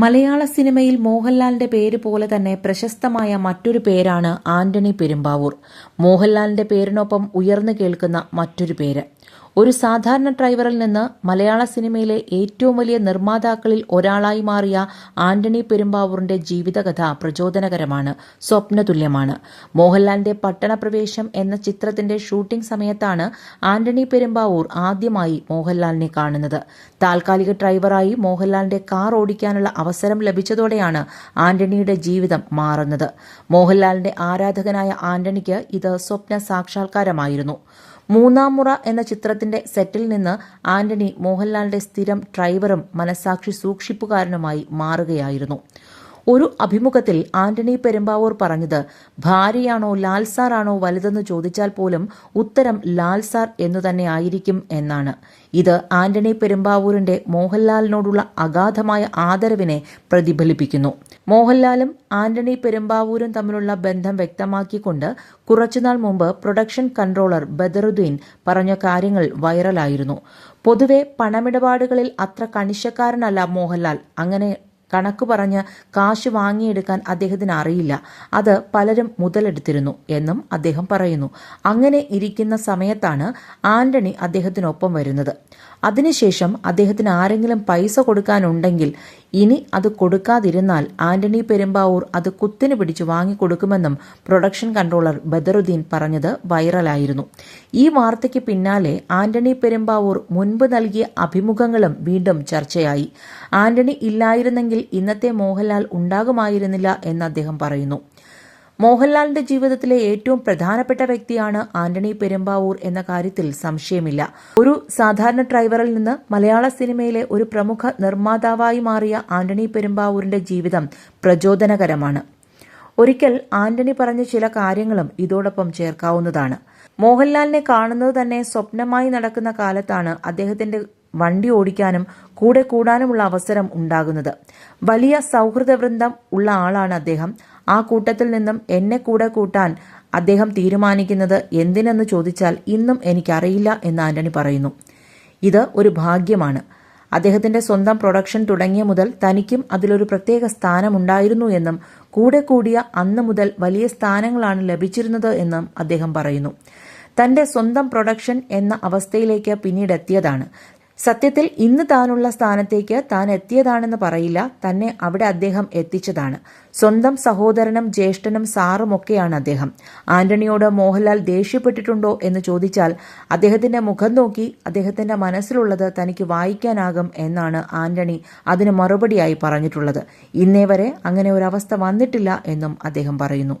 മലയാള സിനിമയിൽ മോഹൻലാലിന്റെ പേര് പോലെ തന്നെ പ്രശസ്തമായ മറ്റൊരു പേരാണ് ആന്റണി പെരുമ്പാവൂർ. മോഹൻലാലിന്റെ പേരിനൊപ്പം ഉയർന്നു കേൾക്കുന്ന മറ്റൊരു പേര്. ഒരു സാധാരണ ഡ്രൈവറിൽ നിന്ന് മലയാള സിനിമയിലെ ഏറ്റവും വലിയ നിർമ്മാതാക്കളിൽ ഒരാളായി മാറിയ ആന്റണി പെരുമ്പാവൂറിന്റെ ജീവിതകഥ പ്രചോദനകരമാണ് സ്വപ്നതുല്യമാണ്. മോഹൻലാലിന്റെ പട്ടണപ്രവേശം എന്ന ചിത്രത്തിന്റെ ഷൂട്ടിംഗ് സമയത്താണ് ആന്റണി പെരുമ്പാവൂർ ആദ്യമായി മോഹൻലാലിനെ കാണുന്നത്. താൽക്കാലിക ഡ്രൈവറായി മോഹൻലാലിന്റെ കാർ ഓടിക്കാനുള്ള അവസരം ലഭിച്ചതോടെയാണ് ആന്റണിയുടെ ജീവിതം മാറുന്നത്. മോഹൻലാലിന്റെ ആരാധകനായ ആന്റണിക്ക് ഇത് സ്വപ്ന സാക്ഷാത്കാരമായിരുന്നു. മൂന്നാം മുറ എന്ന ചിത്രത്തിന്റെ സെറ്റിൽ നിന്ന് ആന്റണി മോഹൻലാലിന്റെ സ്ഥിരം ഡ്രൈവറും മനസാക്ഷി സൂക്ഷിപ്പുകാരനുമായി മാറുകയായിരുന്നു. ഒരു അഭിമുഖത്തിൽ ആന്റണി പെരുമ്പാവൂർ പറഞ്ഞത് ഭാര്യയാണോ ലാൽസാറാണോ വലുതെന്ന് ചോദിച്ചാൽ പോലും ഉത്തരം ലാൽസാർ എന്നു തന്നെ ആയിരിക്കും എന്നാണ്. ഇത് ആന്റണി പെരുമ്പാവൂരിന്റെ മോഹൻലാലിനോടുള്ള അഗാധമായ ആദരവിനെ പ്രതിഫലിപ്പിക്കുന്നു. മോഹൻലാലും ആന്റണി പെരുമ്പാവൂരും തമ്മിലുള്ള ബന്ധം വ്യക്തമാക്കിക്കൊണ്ട് കുറച്ചുനാൾ മുമ്പ് പ്രൊഡക്ഷൻ കൺട്രോളർ ബദറുദ്ദീൻ പറഞ്ഞ കാര്യങ്ങൾ വൈറലായിരുന്നു. പൊതുവെ പണമിടപാടുകളിൽ അത്ര കണിശക്കാരനല്ല മോഹൻലാൽ. അങ്ങനെ കണക്ക് പറഞ്ഞ് കാശ് വാങ്ങിയെടുക്കാൻ അദ്ദേഹത്തിന് അറിയില്ല. അത് പലരും മുതലെടുത്തിരുന്നു എന്നും അദ്ദേഹം പറയുന്നു. അങ്ങനെ ഇരിക്കുന്ന സമയത്താണ് ആന്റണി അദ്ദേഹത്തിനൊപ്പം വരുന്നത്. അതിനുശേഷം അദ്ദേഹത്തിന് ആരെങ്കിലും പൈസ കൊടുക്കാനുണ്ടെങ്കിൽ ഇനി അത് കൊടുക്കാതിരുന്നാൽ ആന്റണി പെരുമ്പാവൂർ അത് കുത്തിനു പിടിച്ച് വാങ്ങിക്കൊടുക്കുമെന്നും പ്രൊഡക്ഷൻ കൺട്രോളർ ബദറുദ്ദീൻ പറഞ്ഞത് വൈറലായിരുന്നു. ഈ വാർത്തയ്ക്ക് പിന്നാലെ ആന്റണി പെരുമ്പാവൂർ മുൻപ് നൽകിയ അഭിമുഖങ്ങളും വീണ്ടും ചർച്ചയായി. ആന്റണി ഇല്ലായിരുന്നെങ്കിൽ ഇന്നത്തെ മോഹൻലാൽ ഉണ്ടാകുമായിരുന്നില്ല എന്ന് അദ്ദേഹം പറയുന്നു. മോഹൻലാലിന്റെ ജീവിതത്തിലെ ഏറ്റവും പ്രധാനപ്പെട്ട വ്യക്തിയാണ് ആന്റണി പെരുമ്പാവൂർ എന്ന കാര്യത്തിൽ സംശയമില്ല. ഒരു സാധാരണ ഡ്രൈവറിൽ നിന്ന് മലയാള സിനിമയിലെ ഒരു പ്രമുഖ നിർമ്മാതാവായി മാറിയ ആന്റണി പെരുമ്പാവൂരിന്റെ ജീവിതം പ്രചോദനകരമാണ്. ഒരിക്കൽ ആന്റണി പറഞ്ഞ ചില കാര്യങ്ങളും ഇതോടൊപ്പം ചേർക്കാവുന്നതാണ്. മോഹൻലാലിനെ കാണുന്നത് തന്നെ സ്വപ്നമായി നടക്കുന്ന കാലത്താണ് അദ്ദേഹത്തിന്റെ വണ്ടി ഓടിക്കാനും കൂടെ കൂടാനുമുള്ള അവസരം ഉണ്ടാകുന്നത്. വലിയ സൗഹൃദ വൃന്ദം ഉള്ള ആളാണ് അദ്ദേഹം. ആ കൂട്ടത്തിൽ നിന്നും എന്നെ കൂടെ കൂട്ടാൻ അദ്ദേഹം തീരുമാനിക്കുന്നത് എന്തിനെന്ന് ചോദിച്ചാൽ ഇന്നും എനിക്കറിയില്ല എന്ന് ആന്റണി പറയുന്നു. ഇത് ഒരു ഭാഗ്യമാണ്. അദ്ദേഹത്തിന്റെ സ്വന്തം പ്രൊഡക്ഷൻ തുടങ്ങിയ മുതൽ തനിക്കും അതിലൊരു പ്രത്യേക സ്ഥാനമുണ്ടായിരുന്നു എന്നും കൂടെ കൂടിയ അന്ന് മുതൽ വലിയ സ്ഥാനങ്ങളാണ് ലഭിച്ചിരുന്നത് എന്നും അദ്ദേഹം പറയുന്നു. തന്റെ സ്വന്തം പ്രൊഡക്ഷൻ എന്ന അവസ്ഥയിലേക്ക് പിന്നീട് എത്തിയതാണ് സത്യത്തിൽ ഇന്ന് താനുള്ള സ്ഥാനത്തേക്ക് താൻ എത്തിയതാണെന്ന് പറയില്ല. തന്നെ അവിടെ അദ്ദേഹം എത്തിച്ചതാണ്. സ്വന്തം സഹോദരനും ജ്യേഷ്ഠനും സാറുമൊക്കെയാണ് അദ്ദേഹം. ആന്റണിയോട് മോഹൻലാൽ ദേഷ്യപ്പെട്ടിട്ടുണ്ടോ എന്ന് ചോദിച്ചാൽ അദ്ദേഹത്തിന്റെ മുഖം നോക്കി അദ്ദേഹത്തിന്റെ മനസ്സിലുള്ളത് തനിക്ക് വായിക്കാനാകും എന്നാണ് ആന്റണി അതിന് മറുപടിയായി പറഞ്ഞിട്ടുള്ളത്. ഇന്നേ വരെ അങ്ങനെ ഒരവസ്ഥ വന്നിട്ടില്ല എന്നും അദ്ദേഹം പറയുന്നു.